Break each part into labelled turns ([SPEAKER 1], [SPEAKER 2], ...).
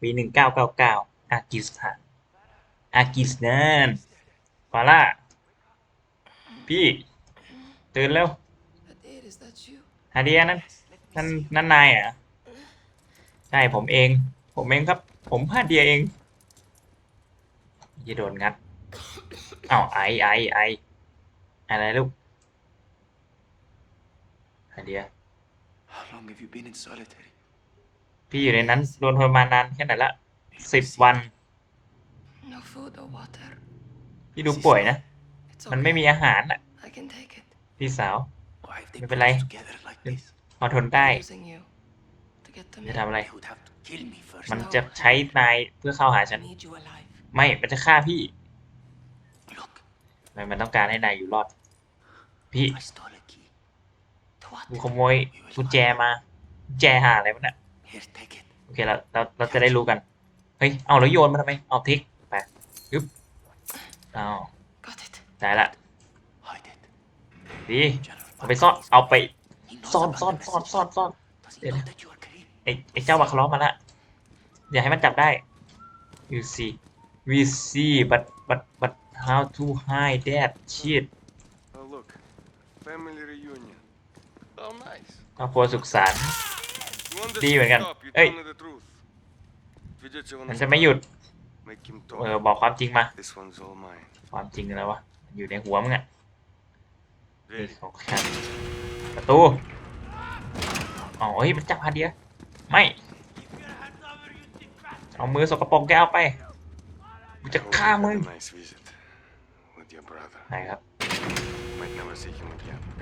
[SPEAKER 1] ปีหนึ่งเก้าเก้าเก้าอากิสถานอากิสนานฟาร่า พี่ ตื่นแล้วฮาเดียนั่นนั่นนั่นนายเหรอะใช่ผมเอง ผมเองครับ ผมฮาเดียเองจะโดนงัดอ้าวไอไอไออะไรลูกฮาเดีย
[SPEAKER 2] How long have you been in solitary?
[SPEAKER 1] พี่อยู่ในนั้นโดนทรมานนานแค่ไหนละสิบวัน
[SPEAKER 3] No food or water.
[SPEAKER 1] พี่ดูป่วยนะ
[SPEAKER 3] It's
[SPEAKER 1] มัน
[SPEAKER 3] okay.
[SPEAKER 1] ไม่มีอาหารอะ
[SPEAKER 3] I can take it.
[SPEAKER 1] พี่สาว
[SPEAKER 2] Why have they
[SPEAKER 1] ไม่
[SPEAKER 2] put
[SPEAKER 1] เป็นไร
[SPEAKER 2] us together like this?
[SPEAKER 1] พอทนได้
[SPEAKER 3] Using you to get to me.
[SPEAKER 1] จะทำอะไร
[SPEAKER 2] They would have to kill me first.
[SPEAKER 1] มันจะใช้นายเพื่อเข้าหาฉั
[SPEAKER 3] I
[SPEAKER 1] น
[SPEAKER 3] need you alive.
[SPEAKER 1] ไม่ มันจะฆ่าพี่
[SPEAKER 2] Look,
[SPEAKER 1] มันมันต้องการให้นายอยู่รอด พี่
[SPEAKER 2] I stole a key.
[SPEAKER 3] To what?
[SPEAKER 1] กูขโมยกุญแจมากุญแจหาอะไรวะเนี่ย
[SPEAKER 2] Here, take it.
[SPEAKER 1] โอเคเราเราเราจะได้รู้กัน เฮ้ย เอาแล้วโยนมาทำไม เอาทิกไปยึบเอา
[SPEAKER 3] Got it.
[SPEAKER 1] ได้ละ
[SPEAKER 2] Hide it.
[SPEAKER 1] ดี
[SPEAKER 2] General
[SPEAKER 1] เอาไปซ่อน เอาไป
[SPEAKER 2] He knows
[SPEAKER 1] ซ่อน
[SPEAKER 2] about
[SPEAKER 1] ซ่อน
[SPEAKER 2] the
[SPEAKER 1] ซ่อน
[SPEAKER 2] message.
[SPEAKER 1] ซ่อนซ่อน
[SPEAKER 2] Does he
[SPEAKER 1] Yeah.
[SPEAKER 2] know that you are Karim?
[SPEAKER 1] ไอไอเจ้าบาคาร์ลอมาละอย่าให้มันจับได้ you see we see but but but how to hide that shit
[SPEAKER 4] Oh, look. Family reunion. Oh, nice.
[SPEAKER 1] ครอบครัวสุขสันต์ ดีเห
[SPEAKER 4] มื
[SPEAKER 1] อ
[SPEAKER 4] นกัน เอ้ย
[SPEAKER 1] มันจะไม่หยุด เออ บอกความจริงมา ความจริงแล้ววะ อยู่ในหัวมึงอะของฉันประตู อ๋อเฮ้ย มันจับฮาเดีย ไม่ เอามือสกปรกแกเอาไปจะฆ่ามึง ไหนครับ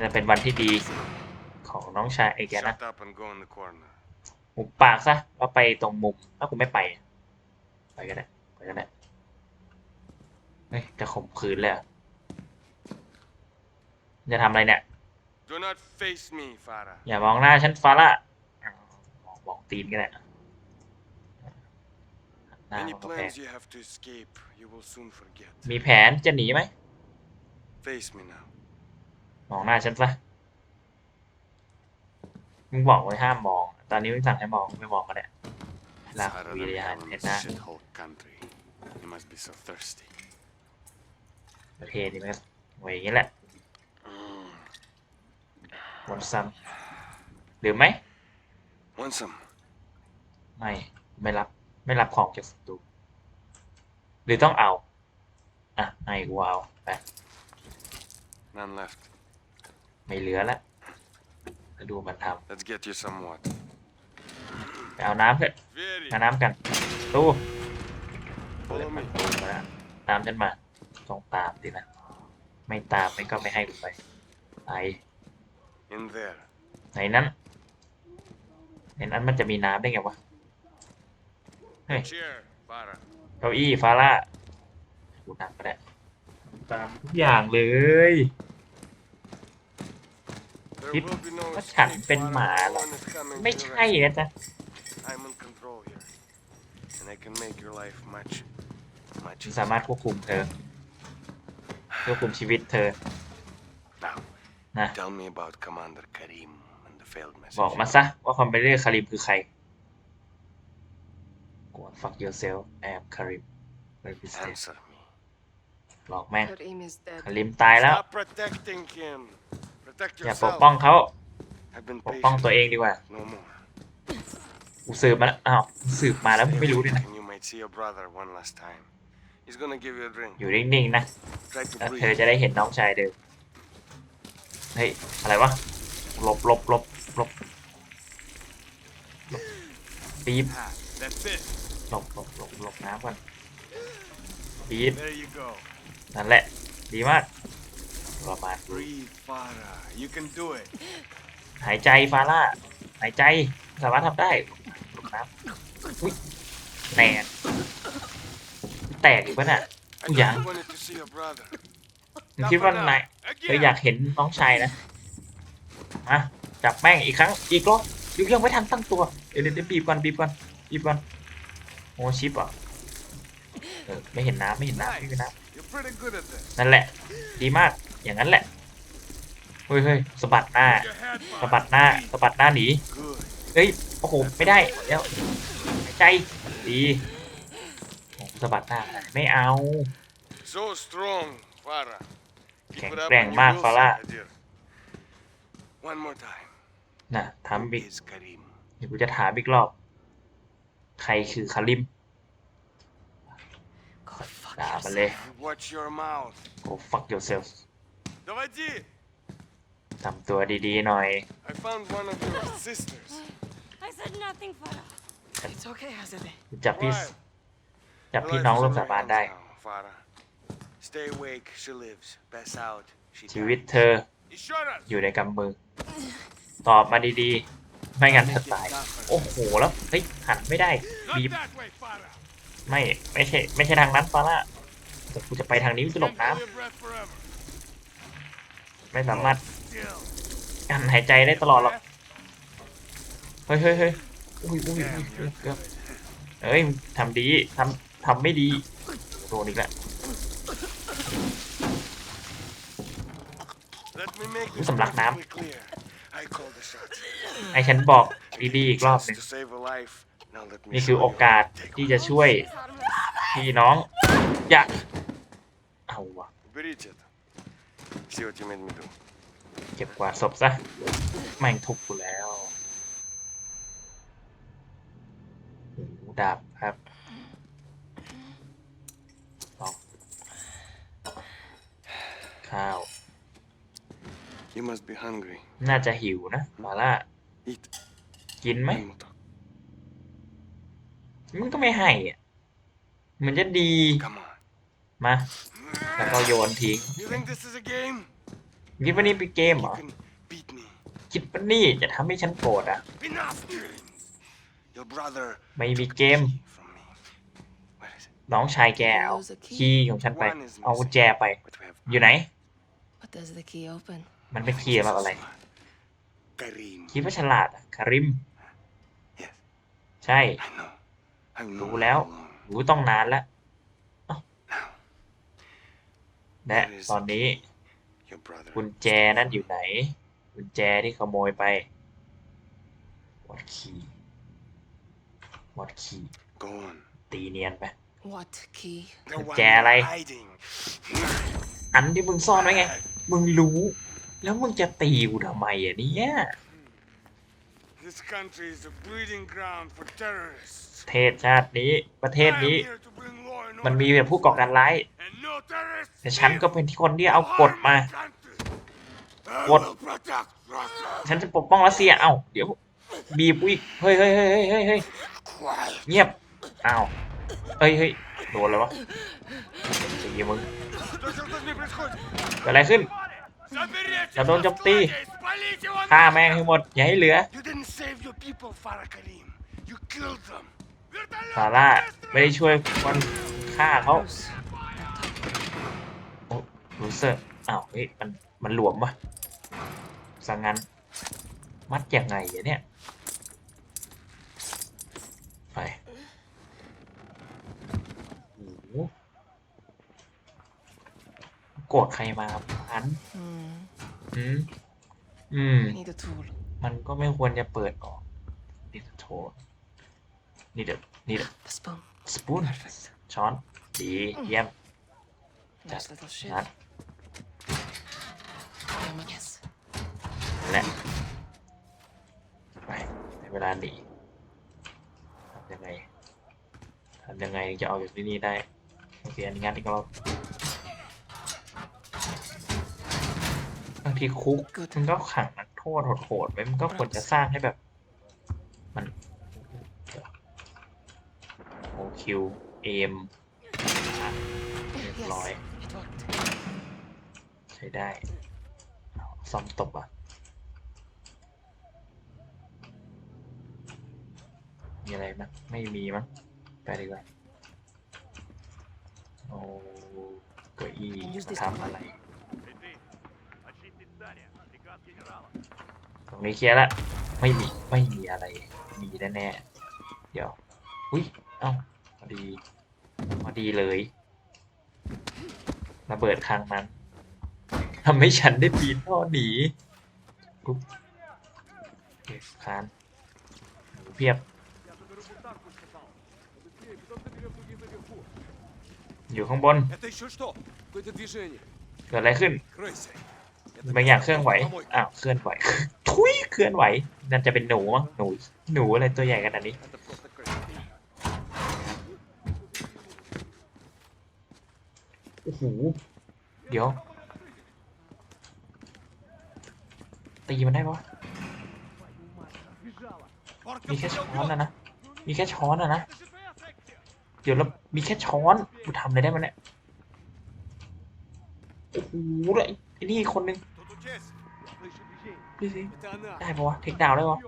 [SPEAKER 1] จะเป็นวันที่ดีของน้องชายเอแกนะ หุบปากซะแล้วไปตรงมุมถ้ากูไม่ไป ไปกันได้ไปกันได้เฮ้ยจะข่มขืนเลยเหรอจะทำอะไรเนี่ย
[SPEAKER 4] Do not face me, Farah.
[SPEAKER 1] อย่ามองหน้าฉันฟาร่าอ้าวมองมองตีนก็ได้หน้า
[SPEAKER 4] Any
[SPEAKER 1] มันก็แพง
[SPEAKER 4] plans you have to escape, you will soon forget.
[SPEAKER 1] มีแผนจะหนีไหม
[SPEAKER 4] Face me now.
[SPEAKER 1] มองหน้าฉันซะ มึงบอกไว้ห้ามมอง ตอนนี้มึงสั่งให้มองไม่มองก็ได้
[SPEAKER 4] It's
[SPEAKER 1] La
[SPEAKER 4] harder than
[SPEAKER 1] familia
[SPEAKER 4] hell in
[SPEAKER 1] Etna.
[SPEAKER 4] this shithole country. You must be so thirsty.
[SPEAKER 1] ประเทศนี้มันก็ไว้อย่างนี้แหละ
[SPEAKER 4] Mm.
[SPEAKER 1] หมดซ้ำหรือไหม
[SPEAKER 4] Want some?
[SPEAKER 1] ไม่ ไม่รับ ไม่รับของจากศัตรูหรือต้องเอา อะให้กูเอาไป
[SPEAKER 4] None left.
[SPEAKER 1] ไม่เหลือแล้ว จะดูมันท
[SPEAKER 4] Let's get you some water. ำ
[SPEAKER 1] ไปเอาน้ำเถอะ
[SPEAKER 4] Very.
[SPEAKER 1] มาน้ำกันตู้เปิด
[SPEAKER 4] Follow
[SPEAKER 1] ประ
[SPEAKER 4] me.
[SPEAKER 1] ตูมาแล้วตามฉันมาต้องตามดินะ ไม่ตามไม่ก็ไม่ให้กูไปไหน
[SPEAKER 4] In there.
[SPEAKER 1] ไหนนั้นในนั้นมันจะมีน้ำได้ไงวะ Hey.
[SPEAKER 4] Chair, Farah.
[SPEAKER 1] เก้าอี้ฟาร่ากูนั่งก็ได้ตามทุกอย่างเลย
[SPEAKER 4] There
[SPEAKER 1] Keep-
[SPEAKER 4] will be no
[SPEAKER 1] ว่าฉัน
[SPEAKER 4] escape,
[SPEAKER 1] เป็น
[SPEAKER 4] Farah.
[SPEAKER 1] หมา
[SPEAKER 4] No
[SPEAKER 1] เหรอ
[SPEAKER 4] one is coming
[SPEAKER 1] ไม่
[SPEAKER 4] to
[SPEAKER 1] ใช่
[SPEAKER 4] rescue.
[SPEAKER 1] นะจ๊ะ
[SPEAKER 4] I'm in control here. And I can make your life much, much
[SPEAKER 1] ฉันสามารถควบคุมเธอควบคุมชีวิตเธอ
[SPEAKER 4] Now,
[SPEAKER 1] นะ
[SPEAKER 4] tell me about Commander Karim and the failed message.
[SPEAKER 1] บอกมาซะว่าคอมเบเรอร์คาริมคือใคร Go and fuck yourself I am Karim represent
[SPEAKER 4] Answer me.
[SPEAKER 1] บอกแม่ง
[SPEAKER 3] Karim is dead.
[SPEAKER 1] คาริมตายแล้ว
[SPEAKER 4] Stop protecting him. Protect
[SPEAKER 1] อย่าปก
[SPEAKER 4] yourself.
[SPEAKER 1] ป้องเขา
[SPEAKER 4] I've been
[SPEAKER 1] ปกป้องตัว
[SPEAKER 4] patient.
[SPEAKER 1] เองดีกว่า
[SPEAKER 4] No more.
[SPEAKER 1] กูสืบมาแล้วอ้าวสืบมาแล้วมึงไม่รู้ด้วยนะ
[SPEAKER 4] And you might see your brother one last time. He's gonna give you a drink.
[SPEAKER 1] อยู่นิ่งๆนะ
[SPEAKER 4] Try to
[SPEAKER 1] แล้วเธอ
[SPEAKER 4] breathe.
[SPEAKER 1] จะได้เห็นน้องชายเดิมเฮ้ย อะไรวะหลบหลบหลบหลบหลบปี๊บ
[SPEAKER 4] Ah, that's it.
[SPEAKER 1] หลบหลบหลบหลบน้ำก่อนปี๊บ
[SPEAKER 4] There you go.
[SPEAKER 1] นั่นแหละ ดีมาก ประมาณ
[SPEAKER 4] Breathe, Farah. You can do it.
[SPEAKER 1] หายใจฟาร่าหายใจสามารถทำได้หลบน้ำอุ้ยแตกแตกอีกปะเนี่ย
[SPEAKER 4] I
[SPEAKER 1] Yeah.
[SPEAKER 4] just wanted to see your brother.
[SPEAKER 1] มึงคิดว่านาย เธออยากเห็นน้องชายนะ มาจับแม่งอีกครั้ง อีกรอบยังยังไม่ทันตั้งตัว เดี๋ยวเดี๋ยวเดี๋ยวบีบก่อนบีบก่อนบีบก่อนโอ้ชิปอะเออไม่เห็นน้ำไม่เห็นน้ำไม่เห็นน้
[SPEAKER 4] You're pretty good at this. ำ
[SPEAKER 1] นั่นแหละ ดีมาก อย่างนั้นแหละเฮ้ยเฮ้ยสะบัดหน้า
[SPEAKER 4] Your head,
[SPEAKER 1] สะบัดหน้าสะบัดหน้าหนี
[SPEAKER 4] Good.
[SPEAKER 1] เฮ้ยโอ้โหไม่ได้เดี๋ยวหายใจดีผมสะบัดหน้าไม่เอา
[SPEAKER 4] So strong, Farah. Keep
[SPEAKER 1] Keng
[SPEAKER 4] it up
[SPEAKER 1] preng
[SPEAKER 4] and you
[SPEAKER 1] mak,
[SPEAKER 4] will
[SPEAKER 1] Farah.
[SPEAKER 4] see, Hadir. One more time.
[SPEAKER 1] น่ะ
[SPEAKER 4] Who
[SPEAKER 1] ทำบิ๊ก
[SPEAKER 4] is Karim?
[SPEAKER 1] เดี๋ยวกูจะถามอีกรอบ ใครคือคาริม
[SPEAKER 3] Go fuck
[SPEAKER 1] ด่ามันเลย
[SPEAKER 3] yourself.
[SPEAKER 4] Watch your mouth.
[SPEAKER 1] go fuck yourself
[SPEAKER 4] Доводи!
[SPEAKER 1] ทำตัวดีๆหน่อย
[SPEAKER 4] I found one of your sisters.
[SPEAKER 5] I said nothing, Farah.
[SPEAKER 3] It's okay, Azadeh.
[SPEAKER 1] จับพี่
[SPEAKER 4] Quiet.
[SPEAKER 1] จับ
[SPEAKER 4] Her
[SPEAKER 1] พี่
[SPEAKER 4] life
[SPEAKER 1] น้อง
[SPEAKER 4] is
[SPEAKER 1] ร่วม
[SPEAKER 4] in
[SPEAKER 1] สา
[SPEAKER 4] your
[SPEAKER 1] บาน
[SPEAKER 4] hands
[SPEAKER 1] ได้
[SPEAKER 4] now, Farah. Stay awake, she lives. Pass out, she
[SPEAKER 1] ชีวิต
[SPEAKER 4] dies.
[SPEAKER 1] เธอ
[SPEAKER 4] Еще раз!
[SPEAKER 1] อยู่ในกำมือ ตอบมาดีๆ ไม่งั้นเธอตาย โอ้โห แล้ว เฮ้ย หันไม่ได้
[SPEAKER 4] Not
[SPEAKER 1] บีบ
[SPEAKER 4] that way, Farah!
[SPEAKER 1] ไม่ ไม่ใช่ ไม่ใช่ทางนั้นฟาร่าแต่กูจะไปทางนี้กูจะหลบ
[SPEAKER 4] Can't
[SPEAKER 1] น้
[SPEAKER 4] hold your breath forever.
[SPEAKER 1] ไม่สามารถกันหายใจได้ตลอดหรอก เฮ้ยเฮ้ยเฮ้ยอุ้ยอุ้ยอุ้ยเกือบเฮ้ยทำดีทำทำไม่ดีโดนอีกแล้ว
[SPEAKER 4] สำลักน้ำ
[SPEAKER 1] ไอฉันบอกดีๆอีกรอบหนึ่งนี่คือโอกาสที่จะช่วยพี่น้อง อย่าเอาวะ
[SPEAKER 4] See what you made me do.
[SPEAKER 1] เก็บกวาดศพซะแม่งทุบกูแล้วโอ้โหดาบครับลองข้าว
[SPEAKER 4] You must be hungry.
[SPEAKER 1] น่าจะหิวนะมาล่า
[SPEAKER 4] Eat.
[SPEAKER 1] กินไหม
[SPEAKER 4] One more talk.
[SPEAKER 1] มึงก็ไม่ให้อะเหมือนจะดี
[SPEAKER 4] Come on.
[SPEAKER 1] มา แล้วก็โยนทิ้ง
[SPEAKER 4] You think this is a game?
[SPEAKER 1] คิดว่านี่เป็นเกมเหร
[SPEAKER 4] You
[SPEAKER 1] อ
[SPEAKER 4] can beat me.
[SPEAKER 1] คิดว่านี่จะทำให้ฉันโกรธอะ
[SPEAKER 4] Enough games. Your brother
[SPEAKER 1] ไม่มีเกม
[SPEAKER 4] from me. Where is it?
[SPEAKER 1] น้องชายแกเอาคีย์ของฉันไป เอากุญแจไป
[SPEAKER 4] What do we have?
[SPEAKER 1] อยู่ไหน
[SPEAKER 3] What does the key open?
[SPEAKER 1] มันเป็นคีย์มาอะไร
[SPEAKER 4] Karim.
[SPEAKER 1] คิดว่าฉลาดอะคาริม
[SPEAKER 4] Yes,
[SPEAKER 1] ใช่
[SPEAKER 4] I know. I've
[SPEAKER 1] รู้
[SPEAKER 4] known
[SPEAKER 1] แล้ว
[SPEAKER 4] how long.
[SPEAKER 1] รู้ต้องนานแล้ว
[SPEAKER 4] Now,
[SPEAKER 1] และตอนนี้
[SPEAKER 4] your brother.
[SPEAKER 1] กุญแจนั่นอยู่ไหนกุญแจที่ขโมยไปวอดคีย์วอดคีย์
[SPEAKER 4] Go on.
[SPEAKER 1] ตีเนียนไป
[SPEAKER 3] What key?
[SPEAKER 4] The one
[SPEAKER 1] Chè
[SPEAKER 4] you're
[SPEAKER 1] đây.
[SPEAKER 4] hiding.
[SPEAKER 1] อันที่มึงซ่อนไว้ไง มึงรู้ แล้วมึงจะตีกูทำไมอะเนี่ย
[SPEAKER 4] This country is a breeding ground for terrorists.
[SPEAKER 1] ประเทศชาตินี้ประเทศ
[SPEAKER 4] I am
[SPEAKER 1] นี้ มันมีแบบผู้ก่อการร้าย แต่ฉันก็เป็นที่คนที่เอากฎมา
[SPEAKER 4] กฎ
[SPEAKER 1] ฉันจะปกป้องรัสเซีย เอาเดี๋ยว บีบอีก เฮ้ยเฮ้ยเฮ้ยเฮ้ยเฮ้ยเงียบอ้าวเฮ้ยเฮ้ยโดนแล้ววะสีมึงเกิดอะไรขึ้นจะ
[SPEAKER 4] โดนจับตี
[SPEAKER 1] ฆ่าแม่งให้หมด อย่าให้เหลือ
[SPEAKER 4] You didn't save your people, Farah Karim. You killed them.
[SPEAKER 1] ซาร่าไม่ได้ช่วยคนฆ่าเขา
[SPEAKER 3] Bruce.
[SPEAKER 1] โอ้รูเซอร์อ้าวเฮ้ยมันมันหลวมวะสังงันมัดยังไงอะเนี่ยไปโอ้โหโกรธใครมาครับอัน
[SPEAKER 3] Hmm.
[SPEAKER 1] อืมอืม
[SPEAKER 3] I need a tool.
[SPEAKER 1] มันก็ไม่ควรจะเปิดออกนี่โทษ นี่เด็ดนี่เด็ด
[SPEAKER 3] A spoon.
[SPEAKER 1] สปูน
[SPEAKER 3] Perfect.
[SPEAKER 1] ช้อน ดีเยี่ยม
[SPEAKER 3] Nice little shit.
[SPEAKER 1] นัด
[SPEAKER 3] Um, yes.
[SPEAKER 1] และไปในเวลาหนีทำยังไงทำยังไงถึงจะออกจากที่นี่ได้โอเคอันนี้งานอีกรอบบางทีคุก
[SPEAKER 3] Good.
[SPEAKER 1] มันก็ขังนักโทษโหดๆไว้มันก็ควรจะสร้างให้แบบ มันโอ คิวเอมเรียบร้อย ใช้ได้ซ่อมตบอะ มีอะไรมั้งไม่มีมั้งไปดีกว่าโอ้เก้าอี้มาทำอะไร ตรงนี้เคลียร์ละ ไม่มี ไม่มีอะไร มีแน่ๆเดี๋ยว อุ้ย เอ้าี พอดีเลยระเบิดครั้งนั้นทำให้ฉันได้ปีนท่อหนีปุ๊บคานเพียบ อยู่ข้างบน เกิดอะไรขึ้นบางอย่างเคลื่อนไหว อ้าว เคลื่อนไหว ทุยเคลื่อนไหวนั่นจะเป็นหนูมั้งหนู หนูอะไรตัวใหญ่ขนาดนีู้เดี๋ยว ตีมันได้ปะมีแค่ช้อนนะนะ มีแค่ช้อนนะนะ เดี๋ยวเรามีแค่ช้อนกูทำอะไรได้มันเนี่ยโอ้โหเลยไอ้นี่คนนึงดูสิได้ปะวะเทคดาวได้ปะ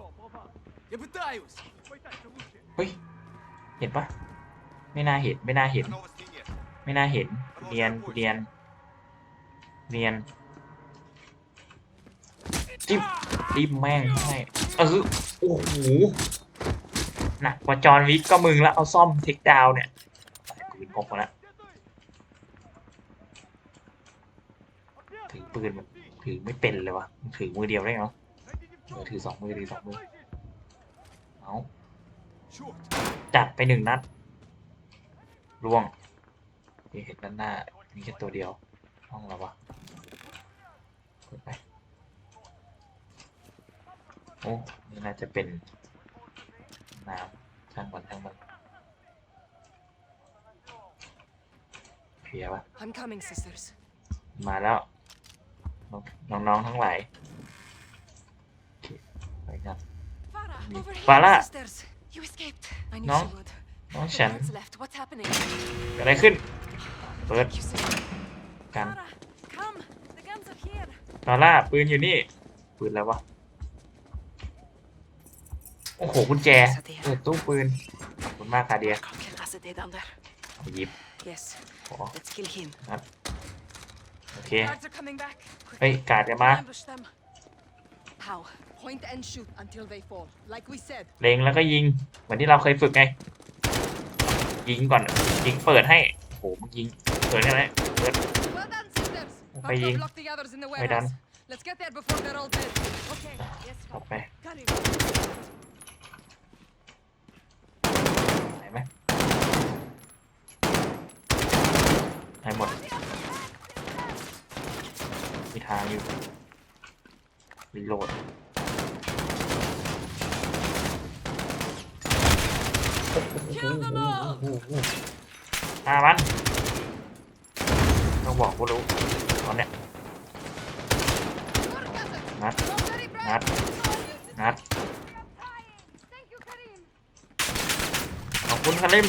[SPEAKER 1] เฮ้ย เห็นปะไม่น่าเห็น ไม่น่าเห็น ไม่น่าเห็นเรียนเรียนเรียนจิ๊บจิ๊บแม่งให้เออโอ้โหหนักกว่าจอนวิกก็มึงแล้วเอาซ่อมเทคดาวเนี่ยปืนพกมาแล้วถือปืนถือไม่เป็นเลยวะถือมือเดียวได้เหรอถือสองมือถือสองมือเอาจัดไปหนึ่งนัดร่วง นี่เห็นด้านหน้า มีแค่ตัวเดียว ห้องเราวะกดไป โอ้นี่น่าจะเป็นน้ำช่างมันช่างมันเพลียปะ
[SPEAKER 3] I'm coming, sisters.
[SPEAKER 1] มาแล้ว น้องน้องๆทั้งหลายโอเคไปกัน
[SPEAKER 3] Farah,
[SPEAKER 1] Me.
[SPEAKER 3] over here,
[SPEAKER 1] Farah.
[SPEAKER 3] sisters. You escaped. I knew
[SPEAKER 1] No.
[SPEAKER 3] she would.
[SPEAKER 1] น้อง
[SPEAKER 3] No
[SPEAKER 1] ฉัน
[SPEAKER 3] guards left. What's happening?
[SPEAKER 1] เกิดอะไรขึ้น เปิด
[SPEAKER 3] You said
[SPEAKER 1] กัน
[SPEAKER 5] Farah, come. The guns are here.
[SPEAKER 1] ลาล่าปืนอยู่นี่ ปืนแล้ววะ โอ้โหกุญแจเปิดตู้ปืน ขอบคุณมากคาเดีย
[SPEAKER 3] Can't kill Cassidy down there.
[SPEAKER 1] เอาหยิบ
[SPEAKER 3] Yes.
[SPEAKER 1] ขอ
[SPEAKER 3] Let's kill him.
[SPEAKER 1] โอเค
[SPEAKER 3] Guards are coming back.
[SPEAKER 1] เฮ้ยกาดกันมา
[SPEAKER 3] Ambush them. How?
[SPEAKER 6] Point and shoot until they fall, like we said.
[SPEAKER 1] เล็งแล้วก็ยิง เหมือนที่เราเคยฝึกไง ยิงก่อนยิงเปิดให้โอ้โหมึงยิง เปิดใช่ไหมเปิด
[SPEAKER 6] Well done, sisters.
[SPEAKER 1] Okay,
[SPEAKER 6] Hard to
[SPEAKER 1] Ying.
[SPEAKER 6] block the others in the
[SPEAKER 1] Right
[SPEAKER 6] warehouse. Let's get there before they're all dead.
[SPEAKER 5] Okay, yes,
[SPEAKER 1] ออกไป
[SPEAKER 5] Karim.
[SPEAKER 1] ไหนไหมไหนหมด มีทางอยู่รีโหลด
[SPEAKER 5] Kill them all.
[SPEAKER 1] อ่ามัน ต้องบอกกูรู้ตอนเนี้ยนัดนัดนัดขอบคุณคาริม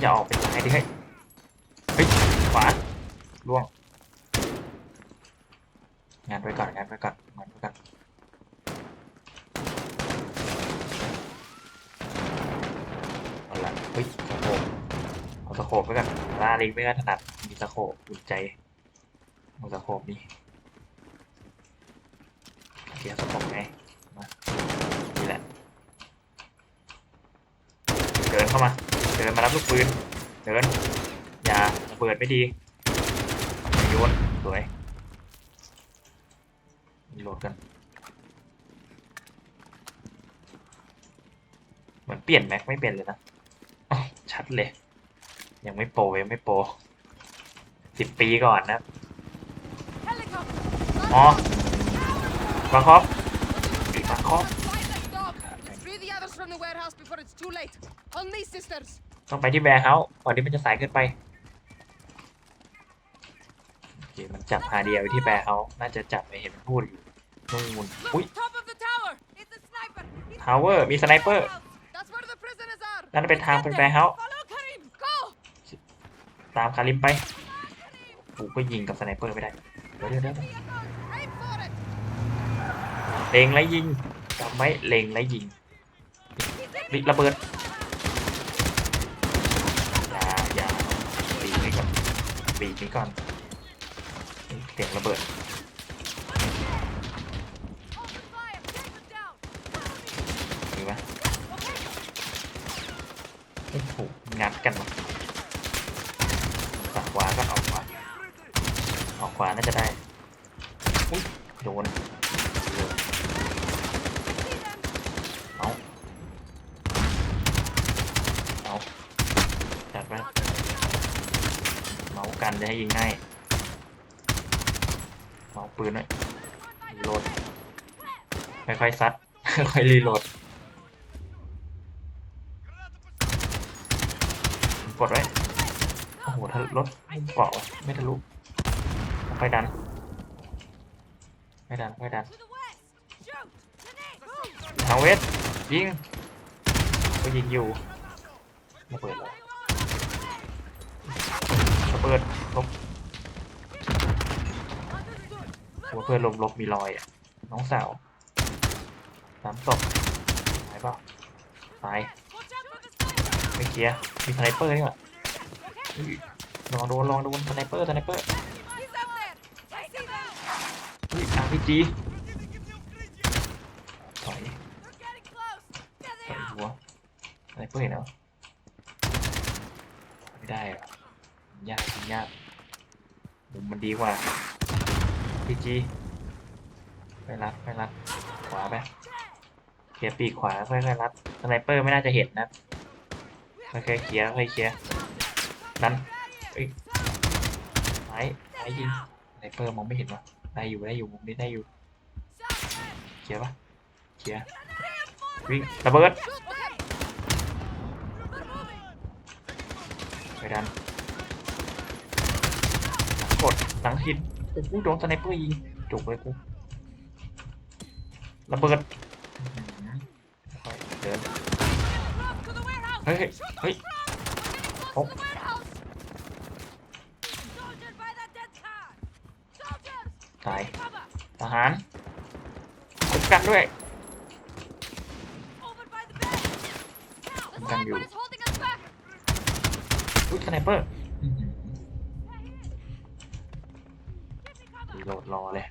[SPEAKER 1] อย่าออกไปตายดิเฮ้ยเฮ้ยขวาล่วงงานไปก่อนงานไปก่อนงานไปก่อนเอาละเฮ้ย สโคปเอาสโคปไปก่อนล่าลิงไม่ก็ถนัดมีสโคปอุ่นใจเอาสโคปนี่เกียร์สโคปไงมานี่แหละเดินเข้ามาเดินมารับลูกปืนเดินอย่าระเบิดไม่ดีโยนสวยรีโหลดกันเหมือนเปลี่ยนแม็กไม่เป็นเลยนะชัดเลย ยังไม่โปรยังไม่โปรสิบปีก่อนนะ
[SPEAKER 5] Helicopter.
[SPEAKER 1] อ๋อบังคอฟบังคอฟ
[SPEAKER 6] Fight that dog. Let's free the others from the warehouse before it's too late. On me, sisters.
[SPEAKER 1] ต้องไปที่แบร์เฮาส์ก่อนที่มันจะสายเกินไปโอเคมันจับฮาเดียไว้ที่แบร์เฮาส์น่าจะจับไปเห็นมันพูดอยู่นู่นอุ้ย
[SPEAKER 5] Top of the tower. It's a sniper. He's
[SPEAKER 1] ทาวเวอร์มีสไนเปอร์
[SPEAKER 6] That's where the prisoners are.
[SPEAKER 1] นั่นเป็นทางเป็นแบร์เฮาส์
[SPEAKER 5] Follow Karim.
[SPEAKER 6] Go.
[SPEAKER 1] ตามคาริมไปกูก็ยิงกับสไนเปอร์ไม่ได้เดี๋ยวเดี๋ยวเดี๋ยวเล็งและยิงจำไว้เล็งและยิงลิระเบิดอย่าอย่าบีนี้ก่อนบีนี้ก่อนเสียงระเบิด
[SPEAKER 5] Open fire. Take them down.
[SPEAKER 1] มีปะโอ้โหงัดกันวะฝั่งขวาก็เอาขวาเอาขวาน่าจะได้อุ้ยโดนโดนเอาเอาจัดไป จะให้ยิงง่ายเอาปืนหน่อยโหลดค่อยๆซัดค่อยๆรีโหลดกดไว้โอ้โหทะลุรถเกาะว่ะไม่ทะลุค่อยดันค่อยดันค่อยดันทางเวทยิงก็ยิงอยู่ระเบิดแล้ว ระเบิดลบ
[SPEAKER 5] Understood!
[SPEAKER 1] หัวเพื่อนลมลบมีรอยอะ น้องสาวสามศพตายเปล่าตายไม่เคลียร์มีสไนเปอร์นี่หว่าลองโดนลองโดนสไนเปอร์สไนเปอร์อาร์พีจีถอยถอยหัวสไนเปอร์เห็นแล้วไม่ได้หรอ ยากยมุมมันดีกว่าพีจีไปรัดไปรัดขวาไปเคลียร์ปีกขวาค่อยๆรัดสไนเปอร์ไม่น่าจะเห็นนะค่อยๆเคลียร์ค่อยๆเคลียร์ดันเอ้ยซ้ายซ้ายยิงสไนเปอร์มองไม่เห็นวะได้อยู่ได้อยู่มุมนี้ได้อยู่เคลียร์ปะเคลียร์วิ่งระเบิดไปดัน หลังหินโอ้โหโดนสไนเปอร์ยิงจุกเลยกูระเบิดอื้อหือค่อยเดิน
[SPEAKER 5] Close to the warehouse!
[SPEAKER 1] เฮ้ยเฮ้ย
[SPEAKER 5] Close
[SPEAKER 1] Oh.
[SPEAKER 5] to the warehouse! Soldiers by that dead car! Soldiers!
[SPEAKER 1] ตาย
[SPEAKER 5] Cover!
[SPEAKER 1] ทหารคุ้มกันด้วย
[SPEAKER 5] Over by the bed! Now! The
[SPEAKER 1] Can
[SPEAKER 5] sniper
[SPEAKER 1] you-
[SPEAKER 5] is holding us back!
[SPEAKER 1] อุ้ยสไนเปอร์ โหลดรอเลย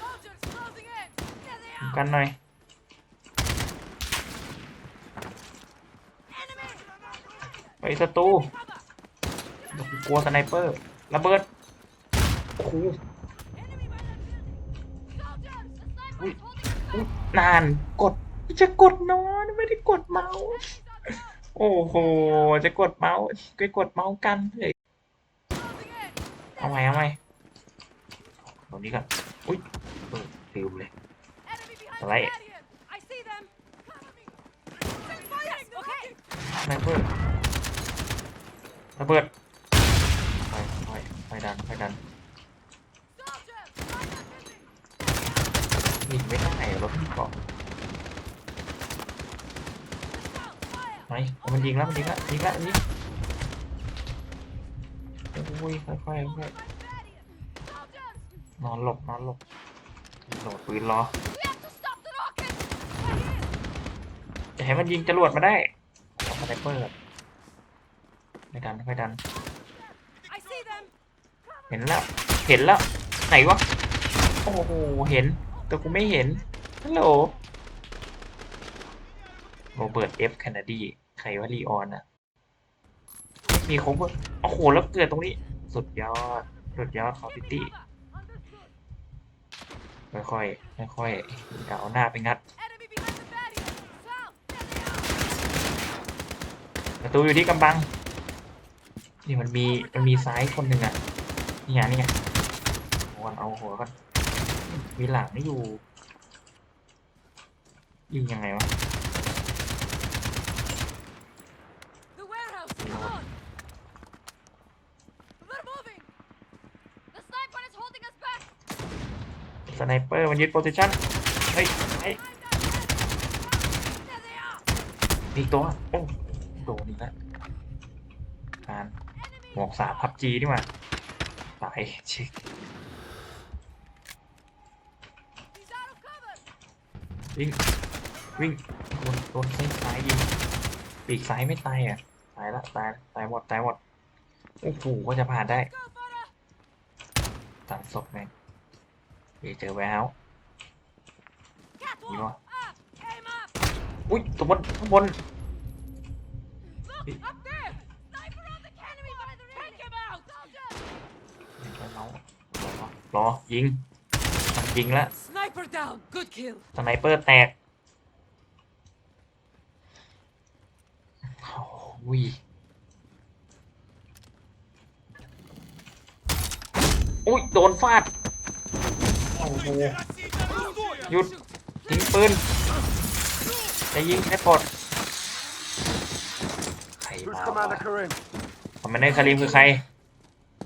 [SPEAKER 5] Soldiers closing in! There they
[SPEAKER 1] คุ้ม
[SPEAKER 5] are!
[SPEAKER 1] กันหน่อย
[SPEAKER 5] Enemy!
[SPEAKER 1] ไปศัตรู
[SPEAKER 5] Cover!
[SPEAKER 1] กลัวสไนเปอร์ระเบิดโอ้โห
[SPEAKER 5] Enemy by that bed! Soldiers! The sniper
[SPEAKER 1] Ui.
[SPEAKER 5] is holding us
[SPEAKER 1] อุ๊ย
[SPEAKER 5] back!
[SPEAKER 1] นานกดจะกดนอนไม่ได้กดเมาส์โอ้โห จะกดเมาส์ไปกดเมาส์กันเลย
[SPEAKER 5] Closing in!
[SPEAKER 1] เอา ไงเอาไงตรงนี้ก่อนอุ้ยเปลืมเลย
[SPEAKER 5] อะไร
[SPEAKER 1] ไม่เบิดระเบิดไปไปไปดันไปดันหนีไม่ได้ไหนรถที่เกาะไหนมันยิงแล้วมันยิงแล้วยิงแล้วยิง ยค่อยๆค่อยๆนอนหลบนอนหลบโหลดปืนรอจะให้มันยิงจรวดมาได้เอาสไนเปอร์ไม่ดันไม่ดัน เห็นแล้ว เห็นแล้ว ไหนวะ โอ้โห เห็น แต่กูไม่เห็น ฮัลโหล โรเบิร์ตเอฟแคนาดี ใครว่าลีออนอะมีครบเว้ยโอ้โห แล้วเกิดตรงนี้ สุดยอด สุดยอดคอมพิตี้
[SPEAKER 5] Understood!
[SPEAKER 1] ค่อยๆค่อยๆเดาหน้าไปงัด
[SPEAKER 5] Enemy behind the barrier! South! There they are!
[SPEAKER 1] ประตูอยู่ที่กำบัง นี่มันมีมันมีซ้ายคนหนึ่งอะ นี่ไงนี่ไงเอาก่อนเอาหัวก่อนมีหลังนี่อยู่ยิงยังไงวะ
[SPEAKER 5] The warehouse! Come on! They're moving! The sniper is holding us back!
[SPEAKER 1] ส ไนเปอร์มันยึดโพซิชันเฮ้ยเฮ้ย
[SPEAKER 5] There they are!
[SPEAKER 1] มีอีกตัวโอ้โดนอีกแล้วการหมวกสาพับจีนี่มาตายเช็ควิ่งวิ่งโดนโดนเส้นซ้ายยิงปีกซ้ายไม่ตายอะตายละตายตายหมดตายหมดโอ้โหก็จะผ่านได้
[SPEAKER 5] Go, Farah!
[SPEAKER 1] สามศพแม่ง đi trở về háo gì mà ui
[SPEAKER 5] tụi
[SPEAKER 1] mình tụi
[SPEAKER 5] mình đi lo
[SPEAKER 1] lo ยิงมันยิงแล้วสไนเปอร์แตกโอ้ยอุ้ยโดนฟาด อ้โหหยุดทิ้งปืนจะยิงให้ปลดใคร
[SPEAKER 4] Who's
[SPEAKER 1] มา
[SPEAKER 4] Commander Karim?
[SPEAKER 1] คอมมานเดอร์คาริมคือใคร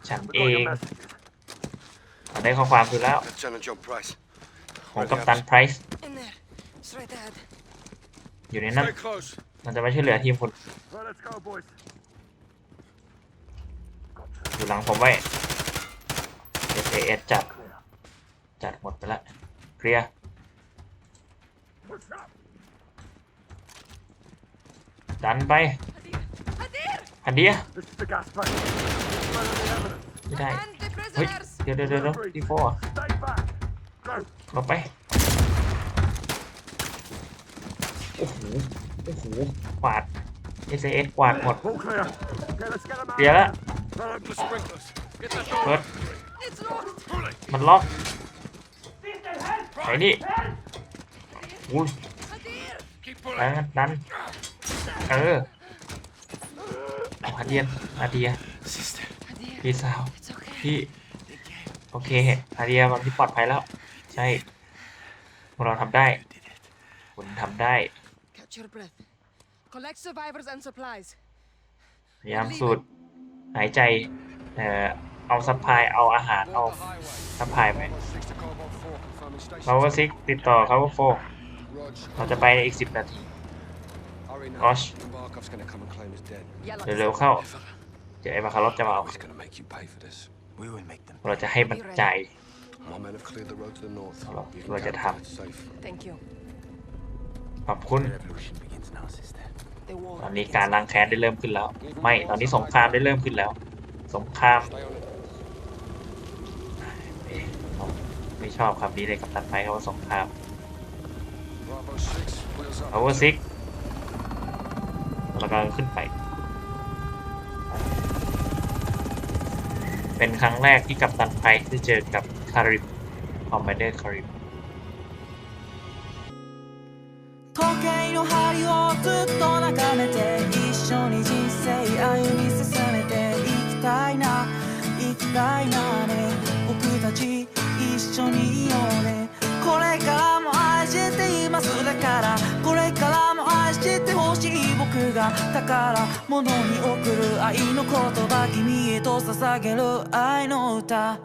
[SPEAKER 1] ฉันเองมันได้ข้อความคือแล้ว
[SPEAKER 4] Lieutenant John Price.
[SPEAKER 1] ของกัปตันไพรส์
[SPEAKER 6] In there. Straight ahead.
[SPEAKER 1] อยู่ในนั้น
[SPEAKER 4] Stay close.
[SPEAKER 1] มันจะมาช่วยเหลือทีมคุณ
[SPEAKER 4] Right, let's go, boys.
[SPEAKER 1] อยู่หลังผมไว้ SAS จัด จัดหมดไปละเคลียร์ดันไปฮันเดียไม่ได้ เฮ้ย เดี๋ยวเดี๋ยวเดี๋ดีโฟหลบไป โอ้โห โอ้โหกวาดเอสเอสกวาดหมดเดี๋ยวละเปิดมันล็อก ไอ้นี่อุ้ย
[SPEAKER 6] Hadir!
[SPEAKER 4] Keep
[SPEAKER 1] ดัน
[SPEAKER 4] pulling.
[SPEAKER 1] ดันเออเอาฮาเดียนฮาเดีย
[SPEAKER 4] Sister.
[SPEAKER 6] Hadir!
[SPEAKER 1] พี่สาว
[SPEAKER 6] It's okay.
[SPEAKER 1] พี่โอเคฮาเดียตอนที่ปลอดภัยแล้ว ใช่พวกเราทำได้คุณทำได้
[SPEAKER 6] Catch your breath. Collect survivors and supplies.
[SPEAKER 1] พยายามสูดหายใจเอ่อ เอาซัพพลายเอาอาหารเอาซัพพลายไป
[SPEAKER 4] เวาก็
[SPEAKER 1] ซิกติดต่อเขา
[SPEAKER 4] โฟ
[SPEAKER 1] เราจะไปในอีกสิบนาที
[SPEAKER 4] กอ
[SPEAKER 6] ช
[SPEAKER 1] เร็วๆเข้าเดี๋ยวไอ้มาคารอฟจะมาเอาเราจะให้มันจ่าย
[SPEAKER 4] เราจะ
[SPEAKER 6] ทำ
[SPEAKER 1] ขอบคุณตอนนี้การล้างแค้นได้เริ่มขึ้นแล้ว ไม่ ตอนนี้สงครามได้เริ่มขึ้นแล้ว สงคราม
[SPEAKER 4] Stay on it.
[SPEAKER 1] เอ๊ะผมไม่ ชอบคำนี้เลยกับตันไฟเขาว่าสงคราม
[SPEAKER 4] Bravo 6, wheels up.
[SPEAKER 1] power six เรากำลังขึ้นไป เป็นครั้งแรกที่กัปตันไฟได้เจอกับคาริมคอมมานเดอร์คาริม
[SPEAKER 7] 時計の針をずっと眺めて一緒に人生歩み進めていきたいな行きたいなね僕たち 一緒にいようね。これからも愛しています。だからこれからも愛してほしい僕が。宝物に贈る愛の言葉君へと捧げる愛の歌。